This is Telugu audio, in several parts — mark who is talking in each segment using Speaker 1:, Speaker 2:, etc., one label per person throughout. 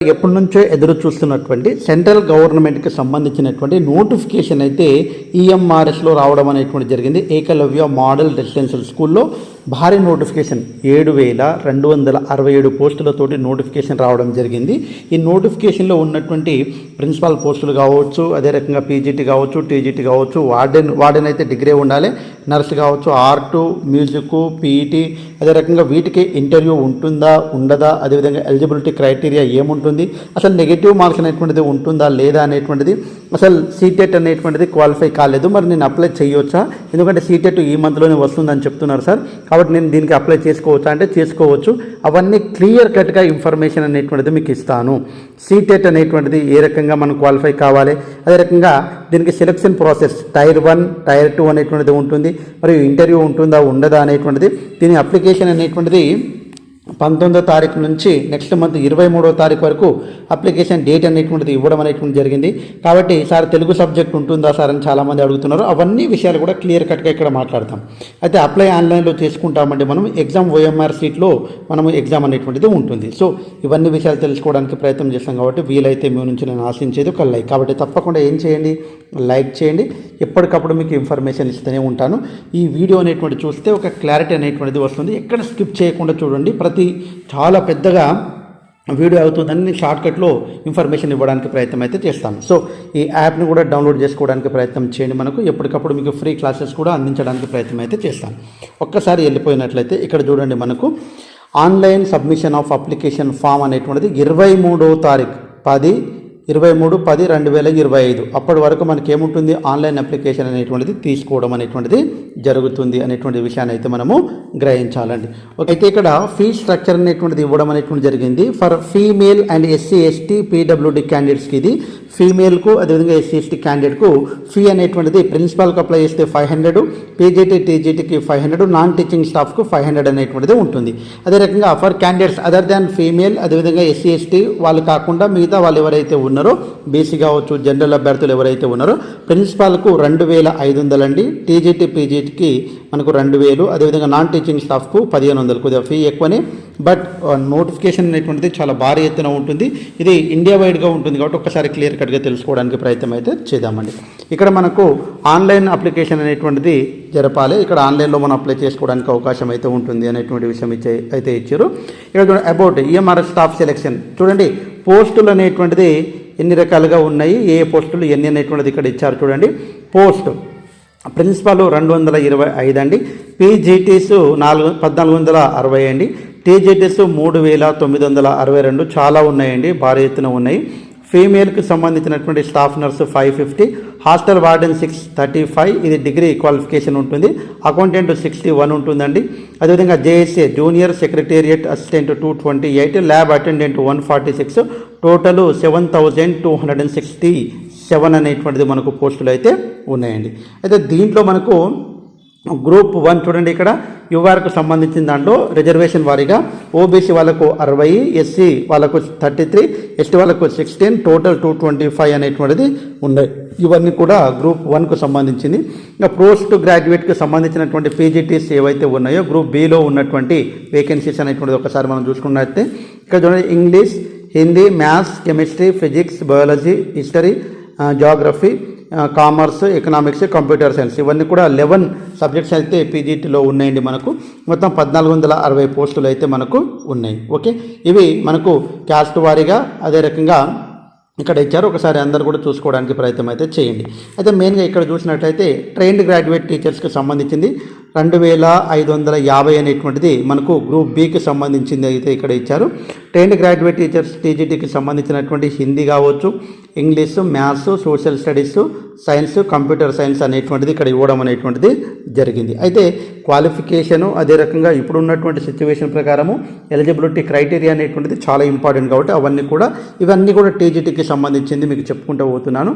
Speaker 1: ఎప్పటి నుంచో ఎదురు చూస్తున్నటువంటి సెంట్రల్ గవర్నమెంట్కి సంబంధించినటువంటి నోటిఫికేషన్ అయితే ఈఎంఆర్ఎస్లో రావడం అనేటువంటి జరిగింది. ఏకలవ్య మోడల్ రెసిడెన్షియల్ స్కూల్లో భారీ నోటిఫికేషన్ ఏడు వేల రెండు వందల అరవై ఏడు పోస్టులతోటి నోటిఫికేషన్ రావడం జరిగింది. ఈ నోటిఫికేషన్లో ఉన్నటువంటి ప్రిన్సిపాల్ పోస్టులు కావచ్చు అదే రకంగా పీజీటీ కావచ్చు టీజీటీ కావచ్చు వార్డెన్ వార్డెన్ అయితే డిగ్రీ ఉండాలి నర్స్ కావచ్చు ఆర్టు మ్యూజిక్ పీఈటీ అదే రకంగా వీటికి ఇంటర్వ్యూ ఉంటుందా ఉండదా అదేవిధంగా ఎలిజిబిలిటీ క్రైటీరియా ఏముంటుంది అసలు నెగిటివ్ మార్క్స్ అనేటువంటిది ఉంటుందా లేదా అనేటువంటిది అసలు సీటెట్ అనేటువంటిది క్వాలిఫై కాలేదు మరి నేను అప్లై చేయొచ్చా? ఎందుకంటే సీటెట్ ఈ మంత్లోనే వస్తుందని చెప్తున్నారు సార్. కాబట్టి నేను దీనికి అప్లై చేసుకోవచ్చా అంటే చేసుకోవచ్చు. అవన్నీ క్లియర్ కట్గా ఇన్ఫర్మేషన్ అనేటువంటిది మీకు ఇస్తాను. సీటెట్ అనేటువంటిది ఏ రకంగా మనం క్వాలిఫై కావాలి? అదే రకంగా దీనికి selection process tier one tier two అనేటువంటిది ఉంటుంది. మరియు ఇంటర్వ్యూ ఉంటుందా ఉండదా అనేటువంటిది దీని అప్లికేషన్ అనేటువంటిది పంతొమ్మిదో తారీఖు నుంచి నెక్స్ట్ మంత్ ఇరవై మూడో తారీఖు వరకు అప్లికేషన్ డేట్ అనేటువంటిది ఇవ్వడం అనేటువంటి జరిగింది. కాబట్టి సార్ తెలుగు సబ్జెక్ట్ ఉంటుందా సార్ అని చాలామంది అడుగుతున్నారు. అవన్నీ విషయాలు కూడా క్లియర్ కట్గా ఇక్కడ మాట్లాడతాం. అయితే అప్లై ఆన్లైన్లో చేసుకుంటామంటే మనం ఎగ్జామ్ ఓఎంఆర్ సీట్లో మనం ఎగ్జామ్ అనేటువంటిది ఉంటుంది. సో ఇవన్నీ విషయాలు తెలుసుకోవడానికి ప్రయత్నం చేస్తాం కాబట్టి వీలైతే మీ నుంచి నేను ఆశించేది ఒక లైక్. కాబట్టి తప్పకుండా ఏం చేయండి? లైక్ చేయండి. ఎప్పటికప్పుడు మీకు ఇన్ఫర్మేషన్ ఇస్తూనే ఉంటాను. ఈ వీడియో అనేటువంటి చూస్తే ఒక క్లారిటీ అనేటువంటిది వస్తుంది. ఎక్కడ స్కిప్ చేయకుండా చూడండి. ప్రతి చాలా పెద్దగా వీడియో అవుతుందని నేను షార్ట్కట్లో ఇన్ఫర్మేషన్ ఇవ్వడానికి ప్రయత్నం అయితే చేస్తాను సో ఈ యాప్ని కూడా డౌన్లోడ్ చేసుకోవడానికి ప్రయత్నం చేయండి మనకు. ఎప్పటికప్పుడు మీకు ఫ్రీ క్లాసెస్ కూడా అందించడానికి ప్రయత్నం అయితే చేస్తాను ఒక్కసారి వెళ్ళిపోయినట్లయితే ఇక్కడ చూడండి మనకు online submission of application form అనేటువంటిది ఇరవై మూడో తారీఖు పది ఇరవై మూడు పది రెండు వేల ఇరవై ఐదు. అప్పటి వరకు మనకి ఏముంటుంది ఆన్లైన్ అప్లికేషన్ అనేటువంటిది తీసుకోవడం అనేటువంటిది జరుగుతుంది అనేటువంటి విషయాన్ని అయితే మనము గ్రహించాలండి. ఓకే అయితే ఇక్కడ ఫీ స్ట్రక్చర్ అనేటువంటిది ఇవ్వడం అనేటువంటి జరిగింది. For female and SC ST PWD క్యాండిడేట్స్కి ఇది. ఫీమేల్కు అదేవిధంగా ఎస్సీ ఎస్టీ క్యాండిడేట్కు ఫీ అనేటువంటిది ప్రిన్సిపాల్కి అప్లై చేస్తే ఫైవ్ హండ్రెడ్ పీజీటీ టీజీటీకి ఫైవ్ హండ్రెడ్ నాన్ టీచింగ్ స్టాఫ్కు ఫైవ్ హండ్రెడ్ అనేటువంటిది ఉంటుంది. అదే రకంగా for candidates other than female అదేవిధంగా ఎస్సీ ఎస్టీ వాళ్ళు కాకుండా మిగతా వాళ్ళు ఎవరైతే ఉన్నారో బీసీ కావచ్చు జనరల్ అభ్యర్థులు ఎవరైతే ఉన్నారో ప్రిన్సిపాల్కు రెండు వేల ఐదు వందలండి టీజీటీ పీజీటీకి మనకు రెండు వేలు. అదేవిధంగా నాన్ టీచింగ్ స్టాఫ్కు పదిహేను వందలు కొద్దిగా ఫీ ఎక్కువనే. బట్ నోటిఫికేషన్ uh, అనేటువంటిది చాలా భారీ ఎత్తున ఉంటుంది. ఇది ఇండియా వైడ్గా ఉంటుంది కాబట్టి ఒకసారి క్లియర్ కట్గా తెలుసుకోవడానికి ప్రయత్నం అయితే చేద్దామండి. ఇక్కడ మనకు ఆన్లైన్ అప్లికేషన్ అనేటువంటిది జరపాలి. ఇక్కడ ఆన్లైన్లో మనం అప్లై చేసుకోవడానికి అవకాశం అయితే ఉంటుంది అనేటువంటి విషయం ఇచ్చే అయితే ఇచ్చారు. ఇక్కడ అబౌట్ ఈఎంఆర్ఎస్ స్టాఫ్ సెలెక్షన్ చూడండి పోస్టులు అనేటువంటిది ఎన్ని రకాలుగా ఉన్నాయి ఏ పోస్టులు ఎన్ని అనేటువంటిది ఇక్కడ ఇచ్చారు చూడండి. పోస్ట్ ప్రిన్సిపాల్ రెండు వందల ఇరవై ఐదు అండి. పీజీటీస్ నాలుగు పద్నాలుగు వందల అరవై అండి. టీజీటీస్ మూడు వేల తొమ్మిది వందల అరవై రెండు చాలా ఉన్నాయండి భారీ ఎత్తున ఉన్నాయి. ఫీమేల్కి సంబంధించినటువంటి staff nurse five fifty hostel warden six thirty five ఇది డిగ్రీ క్వాలిఫికేషన్ ఉంటుంది. అకౌంటెంట్ సిక్స్టీ వన్ ఉంటుందండి. అదేవిధంగా JSA junior secretariat assistant two twenty eight lab attendant one forty six total seven thousand two hundred and sixty seven అనేటువంటిది మనకు పోస్టులు అయితే ఉన్నాయండి. అయితే దీంట్లో మనకు గ్రూప్ వన్ చూడండి ఇక్కడ. యువార్కు సంబంధించిన దాంట్లో రిజర్వేషన్ వారీగా ఓబీసీ వాళ్ళకు అరవై ఎస్సీ వాళ్ళకు థర్టీ త్రీ ఎస్టీ వాళ్ళకు sixteen total two twenty five అనేటువంటిది ఉన్నాయి. ఇవన్నీ కూడా గ్రూప్ వన్కు సంబంధించింది. ఇంకా పోస్ట్ గ్రాడ్యుయేట్కి సంబంధించినటువంటి పీజీటీస్ ఏవైతే ఉన్నాయో గ్రూప్ బిలో ఉన్నటువంటి వేకెన్సీస్ అనేటువంటిది ఒకసారి మనం చూసుకున్నట్లయితే ఇక్కడ చూడండి English Hindi maths chemistry physics biology history geography commerce economics computer science ఇవన్నీ కూడా లెవెన్ సబ్జెక్ట్స్ అయితే పీజీటీలో ఉన్నాయండి మనకు. మొత్తం పద్నాలుగు వందల అరవై పోస్టులు అయితే మనకు ఉన్నాయి. ఓకే? ఇవి మనకు క్యాస్ట్ వారీగా అదే రకంగా ఇక్కడ ఇచ్చారు. ఒకసారి అందరు కూడా చూసుకోవడానికి ప్రయత్నం అయితే చేయండి. అయితే మెయిన్గా ఇక్కడ చూసినట్లయితే ట్రైన్డ్ గ్రాడ్యుయేట్ టీచర్స్కి సంబంధించింది. రెండు వేల ఐదు వందల యాభై అనేటువంటిది మనకు గ్రూప్ బికి సంబంధించింది అయితే ఇక్కడ ఇచ్చారు. ట్రైన్డ్ గ్రాడ్యుయేట్ టీచర్స్ టీజీటీకి సంబంధించినటువంటి హిందీ కావచ్చు English maths social studies science computer science అనేటువంటిది ఇక్కడ ఇవ్వడం అనేటువంటిది జరిగింది. అయితే క్వాలిఫికేషను అదే రకంగా ఇప్పుడున్నటువంటి సిచ్యువేషన్ ప్రకారము ఎలిజిబిలిటీ క్రైటీరియా అనేటువంటిది చాలా ఇంపార్టెంట్ కాబట్టి అవన్నీ కూడా ఇవన్నీ కూడా టీజీటీకి సంబంధించింది మీకు చెప్పుకుంటూ పోతున్నాను.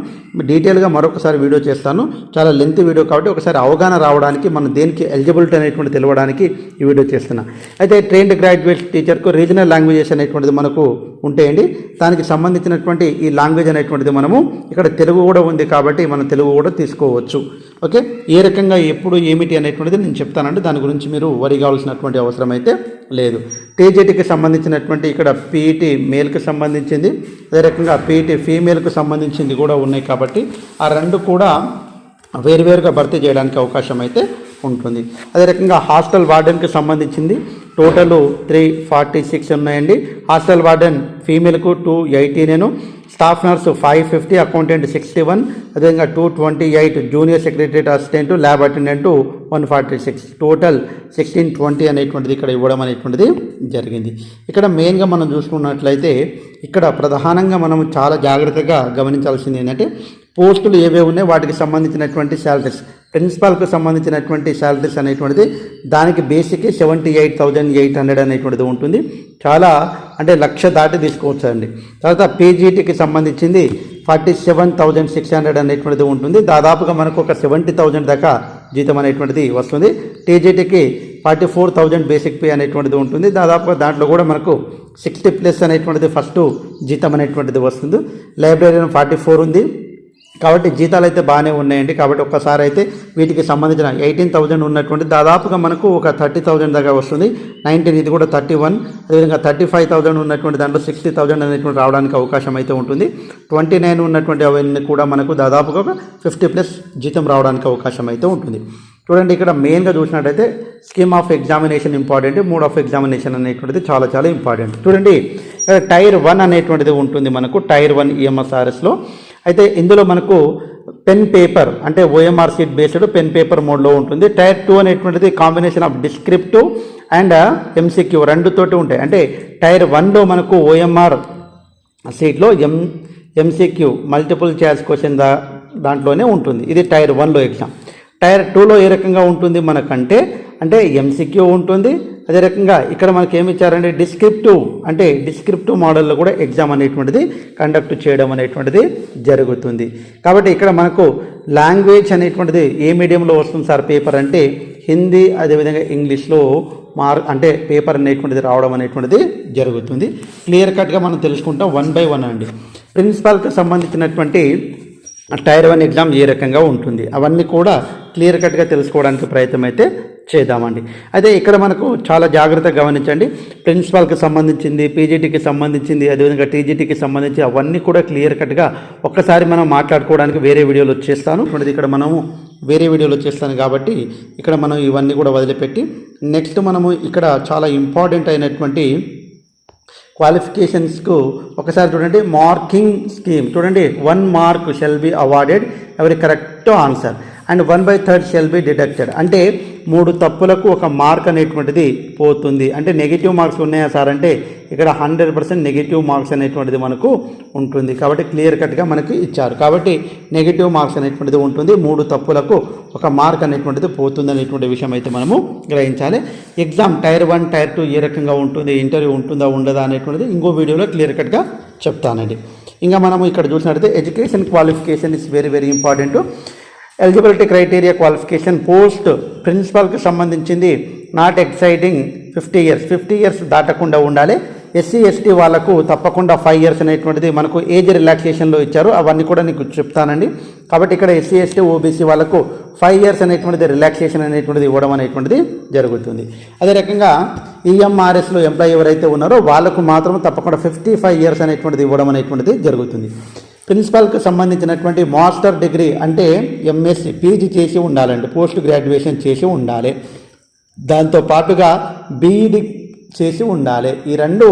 Speaker 1: డీటెయిల్గా మరొకసారి వీడియో చేస్తాను. చాలా లెంత్ వీడియో కాబట్టి ఒకసారి అవగాహన రావడానికి మనం దేనికి దీనికి ఎలిజిబిలిటీ అనేటువంటి తెలవడానికి ఈ వీడియో చేస్తున్నా. అయితే ట్రైన్డ్ గ్రాడ్యుయేట్ టీచర్కు రీజనల్ లాంగ్వేజెస్ అనేటువంటిది మనకు ఉంటాయండి. దానికి సంబంధించినటువంటి ఈ లాంగ్వేజ్ అనేటువంటిది మనము ఇక్కడ తెలుగు కూడా ఉంది కాబట్టి మనం తెలుగు కూడా తీసుకోవచ్చు. ఓకే? ఏ రకంగా ఎప్పుడు ఏమిటి అనేటువంటిది నేను చెప్తానండి. దాని గురించి మీరు వరి కావాల్సినటువంటి అవసరం అయితే లేదు. టీజీటీకి సంబంధించినటువంటి ఇక్కడ పీఈటీ మేల్కి సంబంధించింది. అదే రకంగా పీఈటీ ఫీమేల్కి సంబంధించింది కూడా ఉన్నాయి కాబట్టి ఆ రెండు కూడా వేరువేరుగా భర్తీ చేయడానికి అవకాశం అయితే ఉంటుంది అదే రకంగా హాస్టల్ వార్డెన్కి సంబంధించింది. టోటల్ త్రీ ఫార్టీ సిక్స్ ఉన్నాయండి. హాస్టల్ వార్డెన్ ఫీమేల్కు టూ ఎయిటీ నేను. Staff nurse five fifty accountant sixty one. అదేవిధంగా two twenty eight junior secretary assistant lab attendant one forty six. Total sixteen twenty అనేటువంటిది ఇక్కడ ఇవ్వడం అనేటువంటిది జరిగింది. ఇక్కడ మెయిన్గా మనం చూసుకున్నట్లయితే ఇక్కడ ప్రధానంగా మనం చాలా జాగ్రత్తగా గమనించాల్సింది ఏంటంటే పోస్టులు ఏవే ఉన్నాయో వాటికి సంబంధించినటువంటి శాలరీస్. ప్రిన్సిపాల్కి సంబంధించినటువంటి శాలరీస్ అనేటువంటిది దానికి basic seventy eight thousand eight hundred అనేటువంటిది ఉంటుంది. చాలా అంటే లక్ష దాటి తీసుకోవచ్చు అండి. తర్వాత పీజీటీకి సంబంధించింది forty seven thousand six hundred అనేటువంటిది ఉంటుంది. దాదాపుగా మనకు ఒక సెవెంటీ థౌజండ్ దాకా జీతం అనేటువంటిది వస్తుంది. టీజీటీకి forty four thousand basic pay అనేటువంటిది ఉంటుంది. దాదాపుగా దాంట్లో కూడా మనకు సిక్స్టీ ప్లస్ అనేటువంటిది ఫస్ట్ జీతం అనేటువంటిది వస్తుంది. లైబ్రరీ ఫార్టీ ఫోర్ ఉంది. కాబట్టి జీతాలు అయితే బాగానే ఉన్నాయండి. కాబట్టి ఒక్కసారి అయితే వీటికి సంబంధించిన ఎయిటీన్ థౌజండ్ ఉన్నటువంటి దాదాపుగా మనకు ఒక థర్టీ థౌజండ్ దాకా వస్తుంది. నైన్టీన్ ఇది కూడా థర్టీ వన్. అదేవిధంగా థర్టీ ఫైవ్ థౌజండ్ ఉన్నటువంటి దాంట్లో సిక్స్టీ థౌజండ్ అనేటువంటి రావడానికి అవకాశం అయితే ఉంటుంది. ట్వంటీ నైన్ ఉన్నటువంటి అవన్నీ కూడా మనకు దాదాపుగా ఒక ఫిఫ్టీ ప్లస్ జీతం రావడానికి అవకాశం అయితే ఉంటుంది. చూడండి ఇక్కడ మెయిన్గా చూసినట్టయితే scheme of examination important mode of examination అనేటువంటిది చాలా చాలా ఇంపార్టెంట్. చూడండి ఇక్కడ టైర్ వన్ అనేటువంటిది ఉంటుంది మనకు. టైర్ వన్ ఈఎంఎస్ఆర్ఎస్లో అయితే ఇందులో మనకు పెన్ పేపర్ అంటే OMR sheet based pen paper మోడ్లో ఉంటుంది. టైర్ టూ అనేటువంటిది combination of descriptive and MCQ రెండుతోటి ఉంటాయి. అంటే టైర్ వన్లో మనకు ఓఎంఆర్ సీట్లో M MCQ multiple choice question దా దాంట్లోనే ఉంటుంది. ఇది టైర్ వన్లో ఎగ్జామ్ టైర్ టూలో ఏ రకంగా ఉంటుంది మనకంటే అంటే ఎంసీక్యూ ఉంటుంది. అదే రకంగా ఇక్కడ మనకి ఏమి ఇచ్చారంటే డిస్క్రిప్టివ్ అంటే డిస్క్రిప్టివ్ మోడల్లో కూడా ఎగ్జామ్ అనేటువంటిది కండక్ట్ చేయడం అనేటువంటిది జరుగుతుంది. కాబట్టి ఇక్కడ మనకు లాంగ్వేజ్ అనేటువంటిది ఏ మీడియంలో వస్తుంది సార్ పేపర్ అంటే హిందీ అదేవిధంగా ఇంగ్లీష్లో మార్ అంటే పేపర్ అనేటువంటిది రావడం అనేటువంటిది జరుగుతుంది. క్లియర్ కట్గా మనం తెలుసుకుంటాం వన్ బై వన్ అండి. ప్రిన్సిపాల్కి సంబంధించినటువంటి టైర్ వన్ ఎగ్జామ్ ఏ రకంగా ఉంటుంది. అవన్నీ కూడా క్లియర్ కట్గా తెలుసుకోవడానికి ప్రయత్నం అయితే చేద్దామండి. అయితే ఇక్కడ మనకు చాలా జాగ్రత్తగా గమనించండి. ప్రిన్సిపాల్కి సంబంధించింది పీజీటీకి సంబంధించింది అదేవిధంగా టీజీటీకి సంబంధించి అవన్నీ కూడా క్లియర్ కట్గా ఒక్కసారి మనం మాట్లాడుకోవడానికి వేరే వీడియోలో వచ్చేస్తాను. ఇక్కడ మనము వేరే వీడియోలో వచ్చేస్తాను కాబట్టి ఇక్కడ మనం ఇవన్నీ కూడా వదిలిపెట్టి నెక్స్ట్ మనము ఇక్కడ చాలా ఇంపార్టెంట్ అయినటువంటి క్వాలిఫికేషన్స్కు ఒకసారి చూడండి మార్కింగ్ స్కీమ్. చూడండి one mark shall be awarded. Every correct answer? And one by third shall be deducted అంటే మూడు తప్పులకు ఒక మార్క్ అనేటువంటిది పోతుంది. అంటే నెగిటివ్ మార్క్స్ ఉన్నాయా సార్? అంటే ఇక్కడ హండ్రెడ్ పర్సెంట్ నెగిటివ్ మార్క్స్ అనేటువంటిది మనకు ఉంటుంది. కాబట్టి క్లియర్ కట్గా మనకి ఇచ్చారు. కాబట్టి నెగిటివ్ మార్క్స్ అనేటువంటిది ఉంటుంది. మూడు తప్పులకు ఒక మార్క్ అనేటువంటిది పోతుంది అనేటువంటి విషయం అయితే మనము గ్రహించాలి. Exam tier one tier two ఏ రకంగా ఉంటుంది? ఇంటర్వ్యూ ఉంటుందా ఉండదా అనేటువంటిది ఇంకో వీడియోలో క్లియర్ కట్గా చెప్తానండి. ఇంకా మనము ఇక్కడ చూసినట్టయితే education qualification is very very important eligibility criteria qualification post ప్రిన్సిపాల్కి సంబంధించింది not exciting fifty years fifty years దాటకుండా ఉండాలి. ఎస్సీ ఎస్టీ వాళ్ళకు తప్పకుండా ఫైవ్ ఇయర్స్ అనేటువంటిది మనకు ఏజ్ రిలాక్సేషన్లో ఇచ్చారు. అవన్నీ కూడా నీకు చెప్తానండి. కాబట్టి ఇక్కడ ఎస్సీ ఎస్టీ ఓబీసీ వాళ్ళకు ఫైవ్ ఇయర్స్ అనేటువంటిది రిలాక్సేషన్ అనేటువంటిది ఇవ్వడం అనేటువంటిది జరుగుతుంది. అదే రకంగా ఈఎంఆర్ఎస్లో ఎంప్లాయీ ఎవరైతే ఉన్నారో వాళ్ళకు మాత్రం తప్పకుండా ఫిఫ్టీ ఫైవ్ ఇయర్స్ అనేటువంటిది ఇవ్వడం అనేటువంటిది జరుగుతుంది. ప్రిన్సిపాల్కి సంబంధించినటువంటి మాస్టర్ డిగ్రీ అంటే ఎంఎస్సి పీజీ చేసి ఉండాలండి పోస్ట్ గ్రాడ్యుయేషన్ చేసి ఉండాలి. దాంతో పాటుగా బీఈడి చేసి ఉండాలి. ఈ రెండు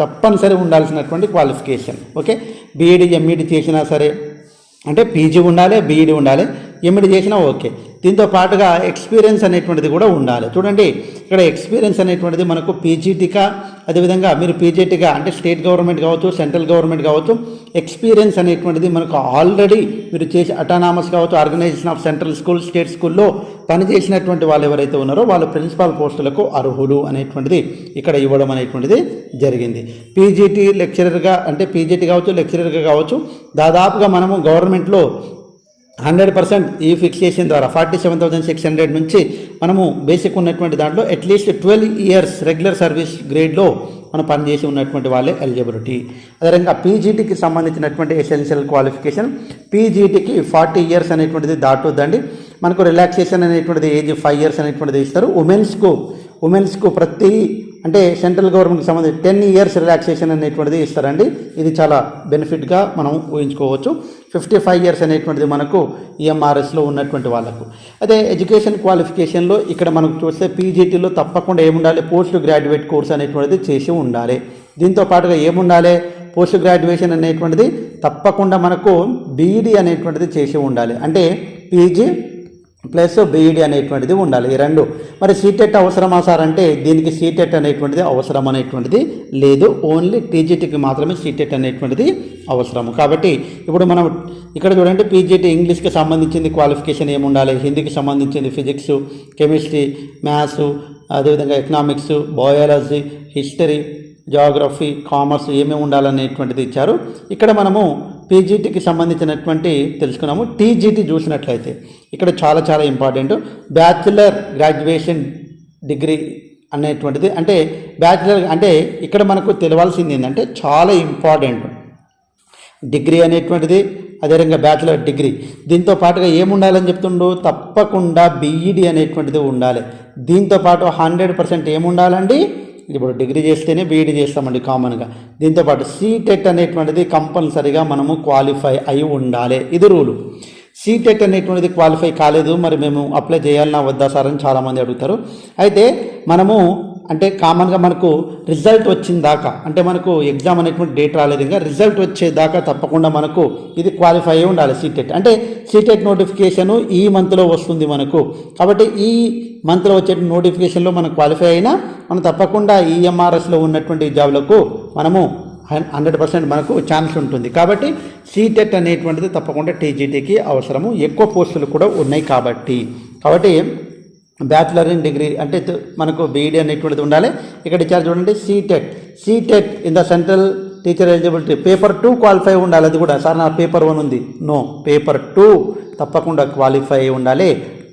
Speaker 1: తప్పనిసరి ఉండాల్సినటువంటి క్వాలిఫికేషన్. ఓకే? బీఈడి ఎంఈడి చేసినా సరే అంటే పీజీ ఉండాలి బీఈడి ఉండాలి ఎంఈడి చేసినా ఓకే. దీంతో పాటుగా ఎక్స్పీరియన్స్ అనేటువంటిది కూడా ఉండాలి. చూడండి ఇక్కడ ఎక్స్పీరియన్స్ అనేటువంటిది మనకు పీజీటీగా అదేవిధంగా మీరు పీజీటీగా అంటే స్టేట్ గవర్నమెంట్ కావచ్చు సెంట్రల్ గవర్నమెంట్ కావచ్చు ఎక్స్పీరియన్స్ అనేటువంటిది మనకు ఆల్రెడీ మీరు చేసి అటానామస్ కావచ్చు organisation of central school state స్కూల్లో పనిచేసినటువంటి వాళ్ళు ఎవరైతే ఉన్నారో వాళ్ళు ప్రిన్సిపాల్ పోస్టులకు అర్హులు అనేటువంటిది ఇక్కడ ఇవ్వడం అనేటువంటిది జరిగింది. పీజీటీ లెక్చరర్గా అంటే పీజీటీ కావచ్చు లెక్చరర్గా కావచ్చు దాదాపుగా మనము గవర్నమెంట్లో హండ్రెడ్ పర్సెంట్ ఈ ఫిక్సేషన్ ద్వారా forty seven thousand six hundred నుంచి మనము బేసిక్ ఉన్నటువంటి దాంట్లో at least twelve years regular service గ్రేడ్లో మనం పనిచేసి ఉన్నటువంటి వాళ్ళే ఎలిజిబిలిటీ అదేవిధంగా పీజీటీకి సంబంధించినటువంటి ఎసెన్షియల్ క్వాలిఫికేషన్ పీజీటీకి ఫార్టీ ఇయర్స్ అనేటువంటిది దాటుద్దండి. మనకు రిలాక్సేషన్ అనేటువంటిది ఏజ్ ఫైవ్ ఇయర్స్ అనేటువంటిది ఇస్తారు. ఉమెన్స్కు ఉమెన్స్కు ప్రతి అంటే సెంట్రల్ గవర్నమెంట్కి సంబంధించి టెన్ ఇయర్స్ రిలాక్సేషన్ అనేటువంటిది ఇస్తారండి. ఇది చాలా బెనిఫిట్గా మనం ఊహించుకోవచ్చు. ఫిఫ్టీ ఫైవ్ ఇయర్స్ అనేటువంటిది మనకు ఈఎంఆర్ఎస్లో ఉన్నటువంటి వాళ్ళకు. అదే ఎడ్యుకేషన్ క్వాలిఫికేషన్లో ఇక్కడ మనకు చూస్తే పీజీటీలో తప్పకుండా ఏముండాలి? పోస్ట్ గ్రాడ్యుయేట్ కోర్స్ అనేటువంటిది చేసి ఉండాలి. దీంతో పాటుగా ఏముండాలి? పోస్ట్ గ్రాడ్యుయేషన్ అనేటువంటిది తప్పకుండా మనకు బీఈడి అనేటువంటిది చేసి ఉండాలి. అంటే పీజీ ప్లస్ బీఈడి అనేటువంటిది ఉండాలి. ఈ రెండు. మరి సీటెట్ అవసరమా సార్ అంటే దీనికి సీటెట్ అనేటువంటిది అవసరం అనేటువంటిది లేదు. ఓన్లీ టీజీటీకి మాత్రమే సీటెట్ అనేటువంటిది అవసరం కాబట్టి ఇప్పుడు మనం ఇక్కడ చూడండి పీజీటీ ఇంగ్లీష్కి సంబంధించింది క్వాలిఫికేషన్ ఏమి ఉండాలి హిందీకి సంబంధించింది ఫిజిక్స్ కెమిస్ట్రీ మ్యాథ్స్ అదేవిధంగా economics biology history geography commerce ఏమేమి ఉండాలనేటువంటిది ఇచ్చారు. ఇక్కడ మనము పీజీటీకి సంబంధించినటువంటి తెలుసుకున్నాము. టీజీటీ చూసినట్లయితే ఇక్కడ చాలా చాలా ఇంపార్టెంట్ బ్యాచిలర్ గ్రాడ్యుయేషన్ డిగ్రీ అనేటువంటిది. అంటే బ్యాచిలర్ అంటే ఇక్కడ మనకు తెలవాల్సింది ఏంటంటే చాలా ఇంపార్టెంట్ డిగ్రీ అనేటువంటిది అదేవిధంగా బ్యాచిలర్ డిగ్రీ దీంతో పాటుగా ఏముండాలని చెప్తుండో? తప్పకుండా బీఈడి అనేటువంటిది ఉండాలి. దీంతో పాటు హండ్రెడ్ పర్సెంట్ ఏముండాలండి? ఇప్పుడు డిగ్రీ చేస్తేనే బీఈడి చేస్తామండి కామన్గా దీంతో పాటు సీటెట్ అనేటువంటిది కంపల్సరిగా మనము క్వాలిఫై అయి ఉండాలి. ఇది రూలు సీటెట్ అనేటువంటిది క్వాలిఫై కాలేదు. మరి మేము అప్లై చేయాలన్నా వద్దా సార్ అని చాలామంది అడుగుతారు. అయితే మనము అంటే కామన్గా మనకు రిజల్ట్ వచ్చిన దాకా అంటే మనకు ఎగ్జామ్ అనేటువంటి డేట్ రాలేదు ఇంకా రిజల్ట్ వచ్చేదాకా తప్పకుండా మనకు ఇది క్వాలిఫై అయి ఉండాలి సీటెట్ అంటే సీటెట్ నోటిఫికేషన్ ఈ మంత్లో వస్తుంది మనకు. కాబట్టి ఈ మంత్లో వచ్చే నోటిఫికేషన్లో మనం క్వాలిఫై అయినా మనం తప్పకుండా ఈఎంఆర్ఎస్లో ఉన్నటువంటి జాబ్లకు మనము హండ్రెడ్ పర్సెంట్ మనకు ఛాన్స్ ఉంటుంది. కాబట్టి సీటెట్ అనేటువంటిది తప్పకుండా టీజీటీకి అవసరము. ఎక్కువ పోస్టులు కూడా ఉన్నాయి కాబట్టి. కాబట్టి బ్యాచిలర్ ఇన్ డిగ్రీ అంటే మనకు బీఈడీ అనేటువంటిది ఉండాలి. ఇక్కడ ఇచ్చారు చూడండి CTET CTET in the central teacher eligibility paper two qualify ఉండాలి. అది కూడా సార్ నా పేపర్ వన్ ఉంది. నో పేపర్ టూ తప్పకుండా క్వాలిఫై అయి ఉండాలి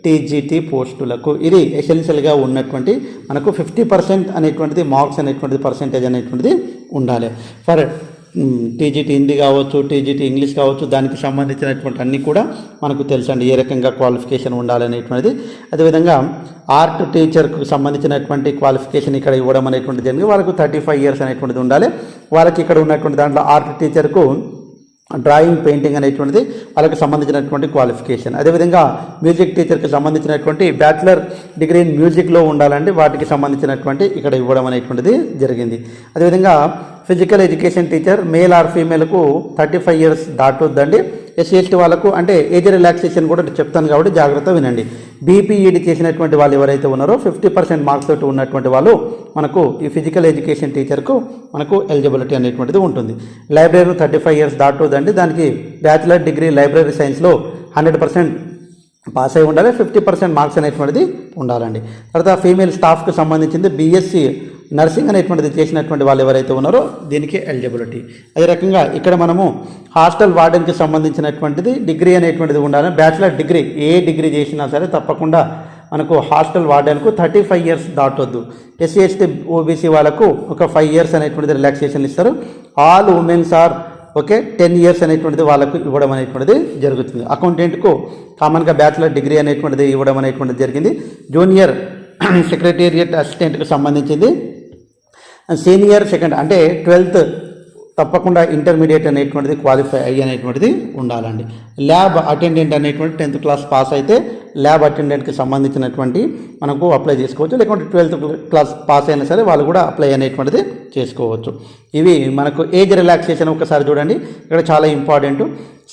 Speaker 1: టీజీటీ పోస్టులకు. ఇది ఎసెన్షియల్గా ఉన్నటువంటి మనకు ఫిఫ్టీ పర్సెంట్ అనేటువంటిది మార్క్స్ అనేటువంటిది పర్సెంటేజ్ అనేటువంటిది ఉండాలి. ఫర్ టీజీటీ హిందీ కావచ్చు టీజీటీ ఇంగ్లీష్ కావచ్చు దానికి సంబంధించినటువంటి అన్నీ కూడా మనకు తెలుసండి. ఏ రకంగా క్వాలిఫికేషన్ ఉండాలనేటువంటిది అదేవిధంగా ఆర్ట్ టీచర్కు సంబంధించినటువంటి క్వాలిఫికేషన్ ఇక్కడ ఇవ్వడం అనేటువంటిది జరిగింది వాళ్ళకు థర్టీ ఫైవ్ ఇయర్స్ అనేటువంటిది ఉండాలి. వాళ్ళకి ఇక్కడ ఉన్నటువంటి దాంట్లో ఆర్ట్ టీచర్కు డ్రాయింగ్ పెయింటింగ్ అనేటువంటిది వాళ్ళకి సంబంధించినటువంటి క్వాలిఫికేషన్. అదేవిధంగా మ్యూజిక్ టీచర్కి సంబంధించినటువంటి బ్యాచిలర్ డిగ్రీ ఇన్ మ్యూజిక్లో ఉండాలంటే వాటికి సంబంధించినటువంటి ఇక్కడ ఇవ్వడం అనేటువంటిది జరిగింది. అదేవిధంగా physical education teacher male or ఫీమేల్కు thirty five years దాటొద్దండి. ఎస్సీ ఎస్టీ వాళ్ళకు అంటే ఏజ్ రిలాక్సేషన్ కూడా చెప్తాను కాబట్టి జాగ్రత్త వినండి. బీపీఈడి చేసినటువంటి వాళ్ళు ఎవరైతే ఉన్నారో ఫిఫ్టీ పర్సెంట్ మార్క్స్ తోటి ఉన్నటువంటి వాళ్ళు మనకు ఈ ఫిజికల్ ఎడ్యుకేషన్ టీచర్కు మనకు ఎలిజిబిలిటీ అనేటువంటిది ఉంటుంది. లైబ్రరీ థర్టీ ఫైవ్ ఇయర్స్ దాటుదండి దానికి బ్యాచిలర్ డిగ్రీ లైబ్రరీ సైన్స్లో హండ్రెడ్ పర్సెంట్ పాస్ అయి ఉండాలి. ఫిఫ్టీ పర్సెంట్ మార్క్స్ అనేటువంటిది ఉండాలండి. తర్వాత ఫీమేల్ స్టాఫ్కి సంబంధించింది బీఎస్సీ నర్సింగ్ అనేటువంటిది చేసినటువంటి వాళ్ళు ఎవరైతే ఉన్నారో దీనికి ఎలిజిబిలిటీ అదే రకంగా ఇక్కడ మనము హాస్టల్ వార్డెన్కి సంబంధించినటువంటిది డిగ్రీ అనేటువంటిది ఉండాలి. బ్యాచిలర్ డిగ్రీ ఏ డిగ్రీ చేసినా సరే తప్పకుండా మనకు హాస్టల్ వార్డెన్కు థర్టీ ఫైవ్ ఇయర్స్ దాటొద్దు ఎస్సీ ఎస్టీ ఓబీసీ వాళ్ళకు ఒక ఫైవ్ ఇయర్స్ అనేటువంటిది రిలాక్సేషన్ ఇస్తారు. All womens are okay ten years అనేటువంటిది వాళ్ళకు ఇవ్వడం అనేటువంటిది జరుగుతుంది. అకౌంటెంట్కు కామన్గా బ్యాచిలర్ డిగ్రీ అనేటువంటిది ఇవ్వడం అనేటువంటిది జరిగింది. జూనియర్ సెక్రటేరియట్ అసిస్టెంట్కి సంబంధించింది. సీనియర్ సెకండ్ అంటే ట్వెల్త్ తప్పకుండా ఇంటర్మీడియట్ అనేటువంటిది క్వాలిఫై అయ్యి అనేటువంటిది ఉండాలండి. ల్యాబ్ అటెండెంట్ అనేటువంటి టెన్త్ క్లాస్ పాస్ అయితే ల్యాబ్ అటెండెంట్కి సంబంధించినటువంటి మనకు అప్లై చేసుకోవచ్చు. లేకుంటే ట్వెల్త్ క్లాస్ పాస్ అయినా సరే వాళ్ళు కూడా అప్లై అనేటువంటిది చేసుకోవచ్చు. ఇవి మనకు ఏజ్ రిలాక్సేషన్ ఒకసారి చూడండి. ఇక్కడ చాలా important.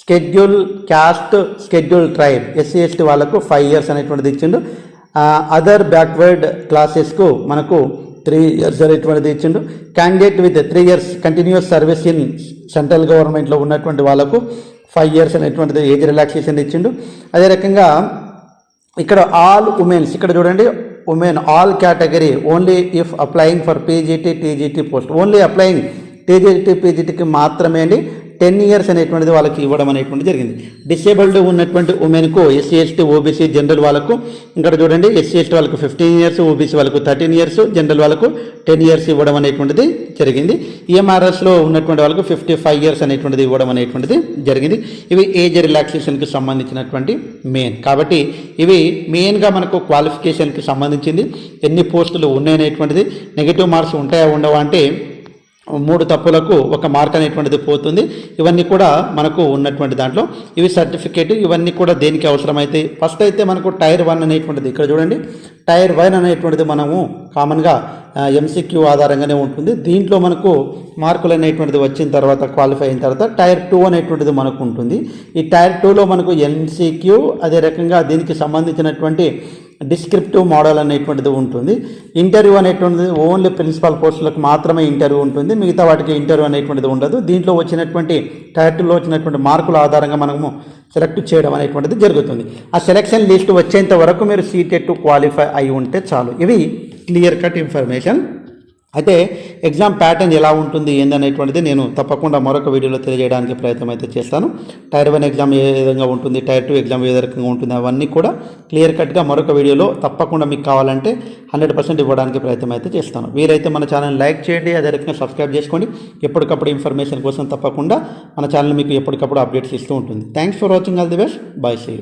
Speaker 1: Schedule caste schedule tribe SC ST వాళ్ళకు ఫైవ్ ఇయర్స్ అనేటువంటిది ఇచ్చిండు. అదర్ బ్యాక్వర్డ్ క్లాసెస్కు మనకు త్రీ ఇయర్స్ అనేటువంటిది ఇచ్చిండు. Candidate with three years continuous service in central గవర్నమెంట్లో ఉన్నటువంటి వాళ్ళకు ఫైవ్ ఇయర్స్ అనేటువంటిది ఏజ్ రిలాక్సేషన్ ఇచ్చిండు. అదే రకంగా ఇక్కడ ఆల్ ఉమెన్స్ ఇక్కడ చూడండి women all category only if applying for PGT TGT post only applying TGT పీజీటీకి మాత్రమే అండి. టెన్ ఇయర్స్ అనేటువంటిది వాళ్ళకి ఇవ్వడం అనేటువంటి జరిగింది. డిసేబుల్డ్ ఉన్నటువంటి ఉమెన్కు ఎస్సీ ఎస్టీ ఓబీసీ జనరల్ వాళ్ళకు ఇక్కడ చూడండి ఎస్సీ ఎస్టీ వాళ్ళకు ఫిఫ్టీన్ ఇయర్స్ ఓబీసీ వాళ్ళకు థర్టీన్ ఇయర్స్ జనరల్ వాళ్ళకు టెన్ ఇయర్స్ ఇవ్వడం అనేటువంటిది జరిగింది. ఈఎంఆర్ఎస్లో ఉన్నటువంటి వాళ్ళకు ఫిఫ్టీ ఫైవ్ ఇయర్స్ అనేటువంటిది ఇవ్వడం అనేటువంటిది జరిగింది. ఇవి ఏజ్ రిలాక్సేషన్కి సంబంధించినటువంటి మెయిన్. కాబట్టి ఇవి మెయిన్గా మనకు క్వాలిఫికేషన్కి సంబంధించింది ఎన్ని పోస్టులు ఉన్నాయనేటువంటిది నెగిటివ్ మార్క్స్ ఉంటాయా ఉండవా అంటే మూడు తప్పులకు ఒక మార్క్ అనేటువంటిది పోతుంది. ఇవన్నీ కూడా మనకు ఉన్నటువంటి దాంట్లో. ఇవి సర్టిఫికేట్ ఇవన్నీ కూడా దేనికి అవసరమైతే ఫస్ట్ అయితే మనకు టైర్ వన్ అనేటువంటిది ఇక్కడ చూడండి. టైర్ వన్ అనేటువంటిది మనము కామన్గా ఎంసీక్యూ ఆధారంగానే ఉంటుంది. దీంట్లో మనకు మార్కులు అనేటువంటిది వచ్చిన తర్వాత క్వాలిఫై అయిన తర్వాత టైర్ టూ అనేటువంటిది మనకు ఉంటుంది. ఈ టైర్ టూలో మనకు ఎంసీక్యూ అదే రకంగా దీనికి సంబంధించినటువంటి డిస్క్రిప్టివ్ మోడల్ అనేటువంటిది ఉంటుంది. ఇంటర్వ్యూ అనేటువంటిది ఓన్లీ ప్రిన్సిపల్ పోస్టులకు మాత్రమే ఇంటర్వ్యూ ఉంటుంది. మిగతా వాటికి ఇంటర్వ్యూ అనేటువంటిది ఉండదు. దీంట్లో వచ్చినటువంటి టైటిల్లో వచ్చినటువంటి మార్కుల ఆధారంగా మనము సెలెక్ట్ చేయడం అనేటువంటిది జరుగుతుంది. ఆ సెలెక్షన్ లిస్ట్ వచ్చేంత వరకు మీరు సీటెట్ క్వాలిఫై అయి ఉంటే చాలు. ఇవి క్లియర్ కట్ ఇన్ఫర్మేషన్. అయితే ఎగ్జామ్ ప్యాటర్న్ ఎలా ఉంటుంది ఏందనేటువంటిది నేను తప్పకుండా మరొక వీడియోలో తెలియజేయడానికి ప్రయత్నం అయితే చేస్తాను. టైర్ వన్ ఎగ్జామ్ ఏ విధంగా ఉంటుంది టైర్ టూ ఎగ్జామ్ ఏ రకంగా ఉంటుంది అవన్నీ కూడా క్లియర్ కట్గా మరొక వీడియోలో తప్పకుండా మీకు కావాలంటే హండ్రెడ్ పర్సెంట్ ఇవ్వడానికి ప్రయత్నం అయితే చేస్తాను. వీరైతే మన ఛానల్ లైక్ చేయండి అదే రకంగా సబ్స్క్రైబ్ చేసుకోండి. ఎప్పటికప్పుడు ఇన్ఫర్మేషన్ కోసం తప్పకుండా మన ఛానల్ మీకు ఎప్పటికప్పుడు అప్డేట్స్ ఇస్తూ ఉంటుంది. Thanks for watching all the best bye see